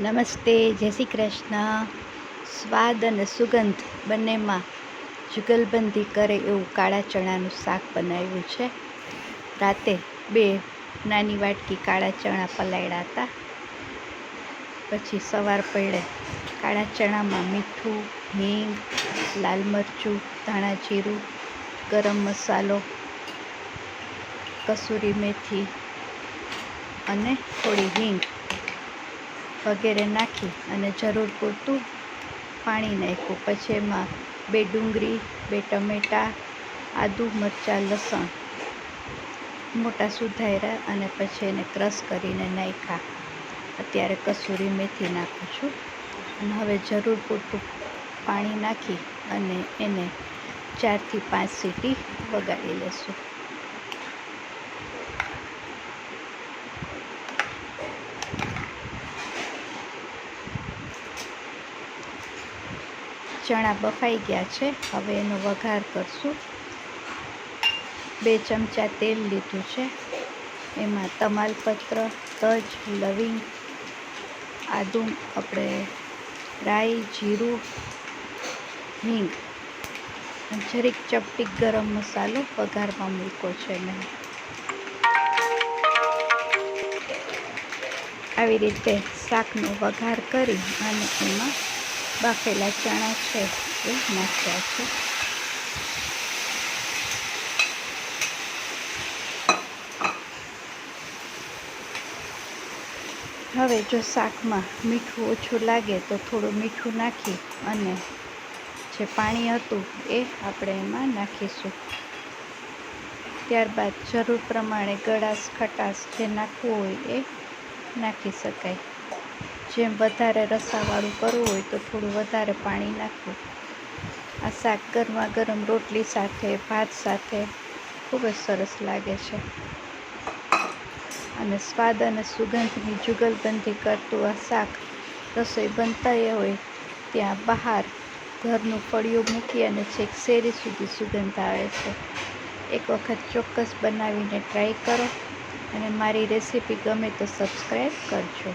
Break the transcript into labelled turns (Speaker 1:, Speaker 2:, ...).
Speaker 1: નમસ્તે, જય શ્રી કૃષ્ણ. સ્વાદ અને સુગંધ બંનેમાં જુગલબંધી કરે એવું કાળા ચણાનું શાક બનાવ્યું છે. રાતે બે નાની વાટકી કાળા ચણા પલાળ્યા હતા. પછી સવાર પડે. કાળા ચણામાં મીઠું, હિંગ, લાલ મરચું, ધાણા જીરું, ગરમ મસાલો, કસૂરી મેથી અને થોડી હિંગ વગેરે નાખી અને જરૂર પૂરતું પાણી નાખ્યું. પછી એમાં બે ડુંગળી, બે ટમેટાં, આદુ, મરચાં, લસણ મોટા સુધાર્યા અને પછી એને ક્રશ કરીને નાખ્યા. અત્યારે કસૂરી મેથી નાખું છું. અને હવે જરૂર પૂરતું પાણી નાખી અને એને ચારથી પાંચ સીટી વગાડી લેશું. ચણા બફાઈ ગયા છે. હવે એનો વઘાર કરશું. બે ચમચા તેલ લીધું છે. એમાં તમાલપત્ર, તજ, લવિંગ, આદું, આપણે રાઈ, જીરું, હિંગ જરીક ચપટીક ગરમ મસાલો વઘારમાં મૂકો છે મેં. આવી રીતે શાકનો વઘાર કરી અને એમાં બાફેલા ચણા છે, એ નાખ્યા છે. હવે જો શાકમાં મીઠું ઓછું લાગે તો થોડું મીઠું નાખી અને જે પાણી હતું એ આપણે એમાં નાખીશું. ત્યારબાદ જરૂર પ્રમાણે ગળાશ, ખટાશ જે નાખવું હોય એ નાખી શકાય. જેમ વધારે રસાવાળું કરવું હોય તો થોડું વધારે પાણી નાખવું. આ શાક ગરમા ગરમ રોટલી સાથે, ભાત સાથે ખૂબ જ સરસ લાગે છે. અને સ્વાદ અને સુગંધની જુગલબંધી કરતું આ શાક રસોઈ બનતા હોય ત્યાં બહાર ઘરનું ફળિયું મૂકી અને છેક શેરી સુધી સુગંધ આવે છે. એક વખત ચોક્કસ બનાવીને ટ્રાય કરો અને મારી રેસીપી ગમે તો સબસ્ક્રાઈબ કરજો.